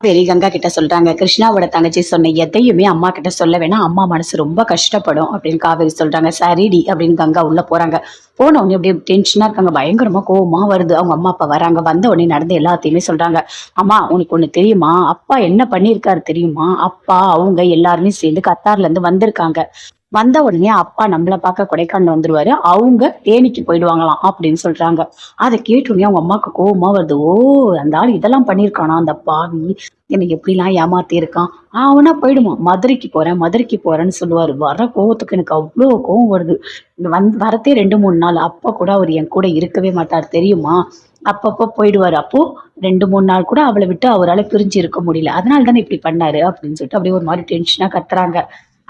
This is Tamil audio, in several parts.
பெரிய கங்கா கிட்ட சொல்றாங்க. கிருஷ்ணாவோட தங்கச்சி சொன்ன எதையுமே அம்மா கிட்ட சொல்ல வேணாம். அம்மா மனசு ரொம்ப கஷ்டப்படும் அப்படின்னு காவேரி சொல்றாங்க. சரிடி அப்படின்னு கங்கா உள்ள போறாங்க. போன உடனே அப்படியே டென்ஷனா இருக்காங்க. பயங்கரமா கோவமா வருது. அவங்க அம்மா அப்பா வராங்க. வந்த உடனே நடந்து எல்லாத்தையுமே சொல்றாங்க. அம்மா உனக்கு ஒண்ணு தெரியுமா? அப்பா என்ன பண்ணியிருக்காரு தெரியுமா? அப்பா அவங்க எல்லாருமே சேர்ந்து கத்தார்ல இருந்து வந்திருக்காங்க. வந்த உடனே அப்பா நம்மள பார்க்க கொடைக்கானல் வந்துருவாரு. அவங்க தேனிக்கு போயிடுவாங்களாம் அப்படின்னு சொல்றாங்க. அதை கேட்டோடனே அவங்க அம்மாவுக்கு கோவமா வருது. ஓ அந்த ஆள் இதெல்லாம் பண்ணியிருக்கானா அந்த பாவி. என்னை எப்படிலாம் ஏமாத்தி இருக்கான். அவனா போயிடுமா? மதுரைக்கு போறேன் மதுரைக்கு போறேன்னு சொல்லுவாரு. வர கோவத்துக்கு எனக்கு அவ்வளோ கோவம் வருது. வந் வரத்தே ரெண்டு மூணு நாள். அப்பா கூட அவர் என் கூட இருக்கவே மாட்டார். தெரியுமா? அப்பப்போ போயிடுவார். அப்போ ரெண்டு மூணு நாள் கூட அவளை விட்டு அவரால் பிரிஞ்சு இருக்க முடியல. அதனால தானே இப்படி பண்ணாரு அப்படின்னு சொல்லிட்டு அப்படியே ஒரு மாதிரி டென்ஷனாக கத்துறாங்க.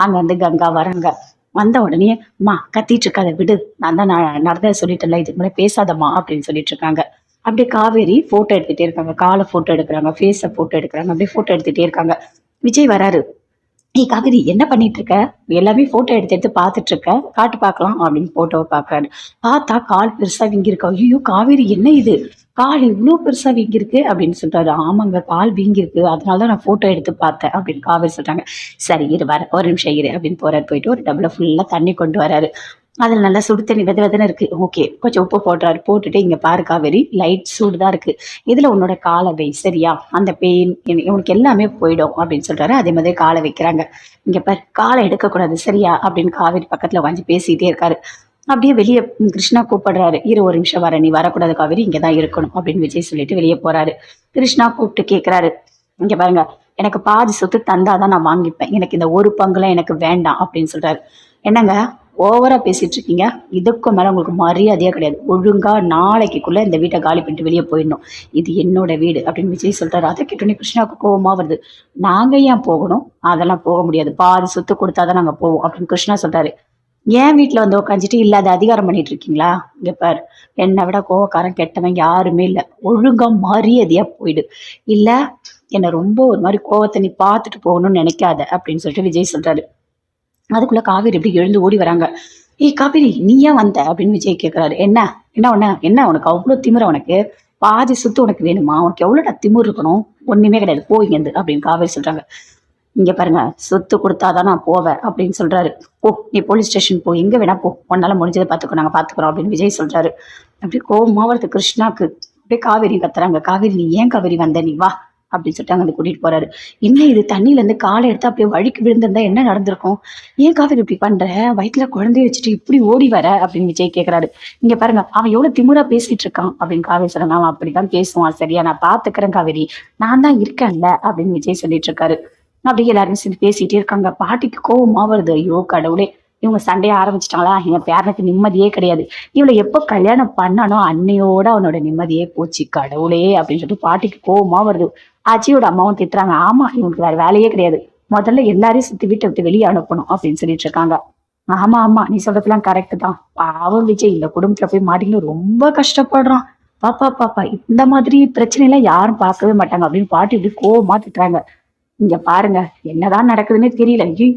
அங்கேருந்து கங்கா வராங்க. வந்த உடனே அம்மா கத்திட்டு இருக்காத விடு. நான் தான் நான் நடந்ததை சொல்லிட்டேன்ல இதுக்கு மேலே பேசாதம்மா அப்படின்னு சொல்லிட்டு இருக்காங்க. அப்படியே காவேரி போட்டோ எடுத்துகிட்டே இருக்காங்க. காலை ஃபோட்டோ எடுக்கிறாங்க ஃபேஸை ஃபோட்டோ எடுக்கிறாங்க. அப்படியே ஃபோட்டோ எடுத்துகிட்டே இருக்காங்க. விஜய் வராரு. நீ காவேரி என்ன பண்ணிட்டு இருக்க எல்லாமே போட்டோ எடுத்து எடுத்து பார்த்துட்டு இருக்க காட்டு பார்க்கலாம் அப்படின்னு போட்டோவை பார்க்கறாரு. பார்த்தா கால் பெருசா வீங்கிருக்கு ஐயோ காவேரி என்ன இது? கால் இவ்வளோ பெருசா வீங்கிருக்கு அப்படின்னு சொல்றாரு. ஆமாங்க கால் வீங்கிருக்கு அதனால தான் நான் போட்டோ எடுத்து பார்த்தேன் அப்படின்னு காவேரி சொல்றாங்க. சரி இரு வர ஒரு நிமிஷம் இரு அப்படின்னு போறாரு. போயிட்டு ஒரு டபுள ஃபுல்லா தண்ணி கொண்டு வராரு. அதில் நல்லா சுடு தண்ணி வித வெதன்னு இருக்குது ஓகே கொஞ்சம் உப்பு போடுறாரு போட்டுட்டு இங்கே பாரு காவேரி லைட் சூடு தான் இருக்குது இதில் உன்னோட காலை வை சரியா? அந்த பெயின் உனக்கு எல்லாமே போயிடும் அப்படின்னு சொல்கிறாரு அதே மாதிரி காலை வைக்கிறாங்க. இங்கே பாரு காலை எடுக்கக்கூடாது சரியா? அப்படின்னு காவேரி பக்கத்தில் உட்காந்து பேசிகிட்டே இருக்காரு. அப்படியே வெளியே கிருஷ்ணா கூப்பிடுறாரு. இரு ஒரு நிமிஷம் வர நீ வரக்கூடாது காவேரி இங்கே தான் இருக்கணும் அப்படின்னு விஜய் சொல்லிட்டு வெளியே போகிறாரு கிருஷ்ணா கூப்பிட்டு கேட்குறாரு இங்கே பாருங்க எனக்கு பாதி சொத்து தந்தாதான் நான் வாங்கிப்பேன். எனக்கு இந்த ஒரு பங்குலாம் எனக்கு வேண்டாம் அப்படின்னு சொல்கிறாரு என்னங்க? ஓவரா பேசிட்டு இருக்கீங்க. இதுக்கும் மேல உங்களுக்கு மரியாதையே கிடையாது. ஒழுங்கா நாளைக்குள்ள இந்த வீட்டை காலி பண்ணிட்டு வெளியே போயிடணும். இது என்னோட வீடு அப்படின்னு விஜய் சொல்றாரு. அதை கேட்டோன்னே கிருஷ்ணாவுக்கு கோபமாக வருது. நாங்க ஏன் போகணும்? அதெல்லாம் போக முடியாது. பாதி சொத்து கொடுத்தாதான் நாங்க போவோம் அப்படின்னு கிருஷ்ணா சொல்றாரு. ஏன் வீட்டில் வந்து உட்காந்துட்டு இல்லாத அதிகாரம் பண்ணிட்டு இருக்கீங்களா? இங்க பாரு. என்னை விட கோவக்காரன் கெட்டவன் யாருமே இல்லை. ஒழுங்கா மரியாதையா போயிடு. இல்ல என்னை ரொம்ப ஒரு மாதிரி கோவத்தை நீ பார்த்துட்டு போகணும்னு நினைக்காத அப்படின்னு சொல்லிட்டு விஜய் சொல்றாரு. அதுக்குள்ள காவேரி எப்படி எழுந்து ஓடி வராங்க. ஏய் காவேரி நீ ஏன் வந்த? அப்படின்னு விஜய் கேட்குறாரு என்ன? என்ன உன்ன என்ன உனக்கு அவ்வளோ திமிர உனக்கு? பாதி சுத்து உனக்கு வேணுமா? உனக்கு எவ்வளோடா திமிர் இருக்கணும்? ஒன்றுமே கிடையாது. போயிங்க அப்படின்னு காவேரி சொல்றாங்க. இங்க பாருங்க சொத்து கொடுத்தாதான் நான் போவேன் அப்படின்னு சொல்றாரு. போ நீ போலீஸ் ஸ்டேஷன் போ. எங்க வேணா போ. உன்னால முடிஞ்சதை பார்த்துக்கோ நாங்க பாத்துக்கிறோம் அப்படின்னு விஜய் சொல்றாரு. அப்படி கோவமா வருது கிருஷ்ணாக்கு. அப்படியே காவேரி கத்துறாங்க. காவேரி நீ ஏன் காவேரி வந்த? நீ வா. அப்படின்னு சொல்லிட்டு அங்கே வந்து கூட்டிட்டு போறாரு. என்ன இது? தண்ணியிலேருந்து காலை எடுத்து அப்படியே வழிக்கு விழுந்திருந்தா என்ன நடந்திருக்கும்? ஏன் காவேரி இப்படி பண்ற? வயிற்றுல குழந்தைய வச்சுட்டு இப்படி ஓடி வர? அப்படின்னு விஜய் கேக்குறாரு. இங்க பாருங்க அவன் எவ்வளவு திமிரா பேசிட்டு இருக்கான் அப்படின்னு காவேரி சொல்றாங்க. அவன் அப்படிதான் பேசுவான். சரியா நான் பாத்துக்கிறேன் காவேரி. நான் தான் இருக்கேன்ல அப்படின்னு விஜய் சொல்லிட்டு இருக்காரு. அப்படியே எல்லாரும் சேர்ந்து பேசிட்டே இருக்காங்க. பாட்டிக்கு கோவமா வருது. ஐயோ கடவுளே. இவங்க சண்டைய ஆரம்பிச்சிட்டாங்களா? என் பேரனுக்கு நிம்மதியே கிடையாது. இவளை எப்போ கல்யாணம் பண்ணானோ அன்னையோட அவனோட நிம்மதியே போச்சு. கடவுளே அப்படின்னு சொல்லிட்டு பாட்டிக்கு கோவமா வருது. ஆச்சியோட அம்மாவும் திட்டுறாங்க. ஆமா இவனுக்கு வேற வேலையே கிடையாது. முதல்ல எல்லாரையும் சுத்தி வீட்டை விட்டு வெளியே அனுப்பணும் அப்படின்னு சொல்லிட்டு இருக்காங்க. ஆமா ஆமா நீ சொல்றதுலாம் கரெக்ட் தான். பாவம் விஜய் இந்த குடும்பத்துல போய் மாட்டிக்கணும் ரொம்ப கஷ்டப்படுறான். பாப்பா பாப்பா இந்த மாதிரி பிரச்சனை எல்லாம் யாரும் பார்க்கவே மாட்டாங்க அப்படின்னு பாட்டி இப்படி கோவமா திட்டுறாங்க. இங்க பாருங்க என்னதான் நடக்குதுன்னே தெரியல. ஐயோ